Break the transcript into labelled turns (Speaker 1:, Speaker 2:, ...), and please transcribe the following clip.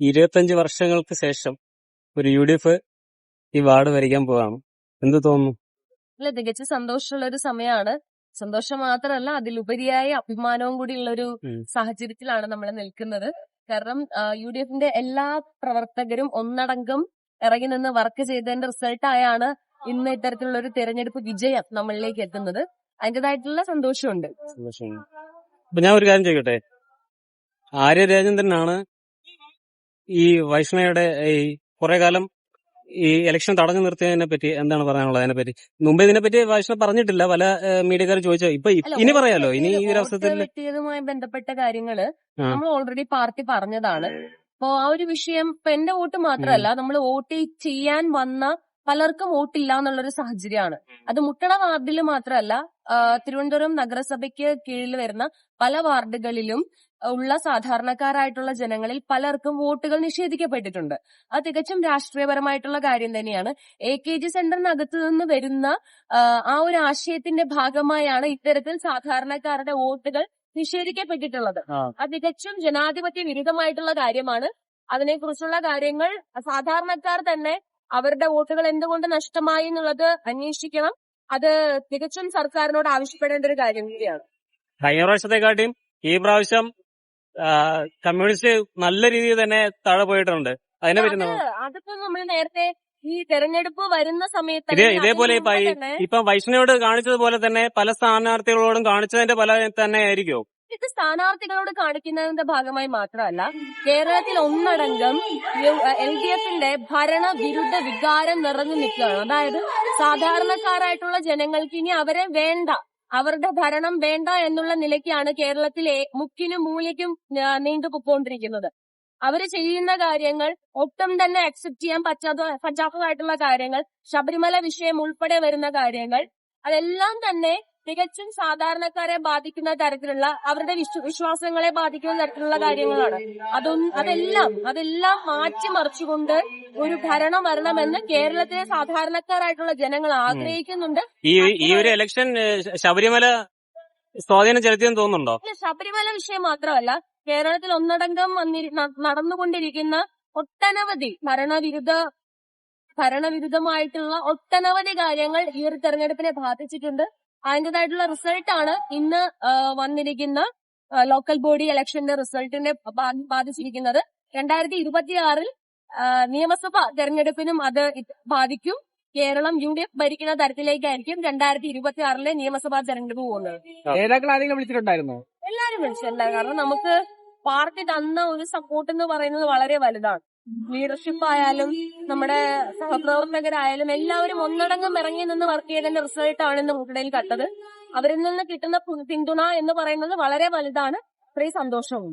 Speaker 1: ഇരുപത്തഞ്ച് വർഷങ്ങൾക്ക് ശേഷം ഒരു യു ഡി എഫ് ഈ വാർഡ് ഭരിക്കാൻ പോവാണ്. എന്ത് തോന്നുന്നു?
Speaker 2: അല്ല തികച്ച സന്തോഷമുള്ള ഒരു സമയമാണ് സന്തോഷം മാത്രമല്ല അതിലുപരിയായ അഭിമാനവും കൂടിയുള്ള ഒരു സാഹചര്യത്തിലാണ് നമ്മൾ നിൽക്കുന്നത്. കാരണം യു ഡി എഫിന്റെ എല്ലാ പ്രവർത്തകരും ഒന്നടങ്കം ഇറങ്ങി നിന്ന് വർക്ക് ചെയ്തതിന്റെ റിസൾട്ടായാണ് ഇന്ന് ഇത്തരത്തിലുള്ള ഒരു തെരഞ്ഞെടുപ്പ് വിജയം നമ്മളിലേക്ക് എത്തുന്നത്. അതിന്റേതായിട്ടുള്ള സന്തോഷമുണ്ട്.
Speaker 1: അപ്പൊ ഞാൻ ഒരു കാര്യം ചോദിക്കട്ടെ? ആര്യ രാജേന്ദ്രനാണ് ഈ വൈഷ്ണയുടെ ഈ കുറെ കാലം ഈ ഇലക്ഷൻ തടഞ്ഞു നിർത്തിയതിനെ പറ്റി എന്താണ് പറയാനുള്ളത് അതിനെ പറ്റി മുമ്പ് ഇതിനെ പറ്റി വൈഷ്ണവ് പറഞ്ഞിട്ടില്ല. പല മീഡിയക്കാരും ചോദിച്ചോ. ഇപ്പൊ ഇനി പറയാലോ? ഇനി ഈ ഒരു അവസരത്തിൽ
Speaker 2: ബന്ധപ്പെട്ട
Speaker 1: കാര്യങ്ങൾ
Speaker 2: നമ്മൾ ഓൾറെഡി പാർട്ടി പറഞ്ഞതാണ്. അപ്പോ ആ ഒരു വിഷയം ഇപ്പൊ എന്റെ വോട്ട് മാത്രമല്ല നമ്മൾ വോട്ട് ചെയ്യാൻ വന്ന പലർക്കും വോട്ടില്ല എന്നുള്ളൊരു സാഹചര്യമാണ് അത് മുട്ടണ വാർഡിൽ മാത്രമല്ല തിരുവനന്തപുരം നഗരസഭയ്ക്ക് കീഴിൽ വരുന്ന പല വാർഡുകളിലും ഉള്ള സാധാരണക്കാരായിട്ടുള്ള ജനങ്ങളിൽ പലർക്കും വോട്ടുകൾ നിഷേധിക്കപ്പെട്ടിട്ടുണ്ട്. അത് തികച്ചും രാഷ്ട്രീയപരമായിട്ടുള്ള കാര്യം തന്നെയാണ്. എ കെ ജി സെന്ററിനകത്ത് നിന്ന് വരുന്ന ആ, ആ ഒരു ആശയത്തിന്റെ ഭാഗമായാണ് ഇത്തരത്തിൽ സാധാരണക്കാരുടെ വോട്ടുകൾ നിഷേധിക്കപ്പെട്ടിട്ടുള്ളത്. അത് തികച്ചും ജനാധിപത്യ വിരുദ്ധമായിട്ടുള്ള കാര്യമാണ്. അതിനെക്കുറിച്ചുള്ള കാര്യങ്ങൾ സാധാരണക്കാർ തന്നെ അവരുടെ വോട്ടുകൾ എന്തുകൊണ്ട് നഷ്ടമായി എന്നുള്ളത് അന്വേഷിക്കണം. അത് തികച്ചും സർക്കാരിനോട് ആവശ്യപ്പെടേണ്ട ഒരു കാര്യം കൂടിയാണ്.
Speaker 1: കഴിഞ്ഞ പ്രാവശ്യത്തെക്കാട്ടിയും ഈ പ്രാവശ്യം കമ്മ്യൂണിസ്റ്റ് നല്ല രീതിയിൽ തന്നെ താഴെ പോയിട്ടുണ്ട്. അതിനെ പറ്റി
Speaker 2: അതിപ്പോ നമ്മൾ നേരത്തെ ഈ തെരഞ്ഞെടുപ്പ് വരുന്ന സമയത്ത്
Speaker 1: ഇതേപോലെ ഇപ്പൊ വൈഷ്ണവോട് കാണിച്ചതുപോലെ തന്നെ പല സ്ഥാനാർത്ഥികളോടും കാണിച്ചതിന്റെ പല തന്നെ ആയിരിക്കും.
Speaker 2: ഇത് സ്ഥാനാർത്ഥികളോട് കാണിക്കുന്നതിന്റെ ഭാഗമായി മാത്രമല്ല കേരളത്തിൽ ഒന്നടങ്കം എൽ ഡി എഫിന്റെ ഭരണവിരുദ്ധ വികാരം നിറഞ്ഞു നിൽക്കുകയാണ്. അതായത് സാധാരണക്കാരായിട്ടുള്ള ജനങ്ങൾക്ക് ഇനി അവരെ വേണ്ട അവരുടെ ഭരണം വേണ്ട എന്നുള്ള നിലയ്ക്കാണ് കേരളത്തിലെ മുക്കിനും മൂലയ്ക്കും നീണ്ടു നീണ്ടുപോയിക്കൊണ്ടിരിക്കുന്നത്. അവർ ചെയ്യുന്ന കാര്യങ്ങൾ ഒട്ടും തന്നെ അക്സെപ്റ്റ് ചെയ്യാൻ പറ്റാത്ത പറ്റാത്തതായിട്ടുള്ള കാര്യങ്ങൾ ശബരിമല വിഷയം ഉൾപ്പെടെ വരുന്ന കാര്യങ്ങൾ അതെല്ലാം തന്നെ തികച്ചും സാധാരണക്കാരെ ബാധിക്കുന്ന തരത്തിലുള്ള അവരുടെ വിശ്വ- വിശ്വാസങ്ങളെ ബാധിക്കുന്ന തരത്തിലുള്ള കാര്യങ്ങളാണ്. അതൊന്നും അതെല്ലാം അതെല്ലാം മാറ്റിമറിച്ചുകൊണ്ട് ഒരു ഭരണം വരണമെന്ന് കേരളത്തിലെ സാധാരണക്കാരായിട്ടുള്ള ജനങ്ങൾ ആഗ്രഹിക്കുന്നുണ്ട്.
Speaker 1: ഈ ഒരു ഇലക്ഷൻ ശബരിമല സ്വാധീനം ചെലുത്തിയെന്ന് തോന്നുന്നുണ്ടോ?
Speaker 2: അല്ല ശബരിമല വിഷയം മാത്രമല്ല കേരളത്തിൽ ഒന്നടങ്കം നടന്നുകൊണ്ടിരിക്കുന്ന ഒട്ടനവധി ഭരണവിരുദ്ധ ഭരണവിരുദ്ധമായിട്ടുള്ള ഒട്ടനവധി കാര്യങ്ങൾ ഈ ഒരു തെരഞ്ഞെടുപ്പിനെ ബാധിച്ചിട്ടുണ്ട്. അതിന്റെതായിട്ടുള്ള റിസൾട്ടാണ് ഇന്ന് വന്നിരിക്കുന്ന ലോക്കൽ ബോഡി ഇലക്ഷന്റെ റിസൾട്ടിനെ ബാധിച്ചിരിക്കുന്നത്. രണ്ടായിരത്തി ഇരുപത്തിയാറിൽ നിയമസഭ തെരഞ്ഞെടുപ്പിനും അത് ബാധിക്കും. കേരളം യു ഡി എഫ് ഭരിക്കുന്ന തരത്തിലേക്കായിരിക്കും രണ്ടായിരത്തി ഇരുപത്തി ആറിലെ നിയമസഭാ തെരഞ്ഞെടുപ്പ് പോകുന്നത്.
Speaker 3: നേതാക്കൾ ആരെങ്കിലും വിളിച്ചിട്ടുണ്ടായിരുന്നോ?
Speaker 2: എല്ലാരും വിളിച്ചിട്ടുണ്ടായിരുന്നു. കാരണം നമുക്ക് പാർട്ടി തന്ന ഒരു സപ്പോർട്ട് എന്ന് പറയുന്നത് വളരെ വലുതാണ്. ലീഡർഷിപ്പ് ആയാലും നമ്മുടെ സഹപ്രവർത്തകരായാലും എല്ലാവരും ഒന്നടങ്കം ഇറങ്ങി നിന്ന് വർക്ക് ചെയ്തതിന്റെ റിസൾട്ട് ആണ് ഇന്ന് മുട്ടടയിൽ കണ്ടത് അവരിൽ നിന്ന് കിട്ടുന്ന പിന്തുണ എന്ന് പറയുന്നത് വളരെ വലുതാണ്. ഇത്രയും സന്തോഷവും.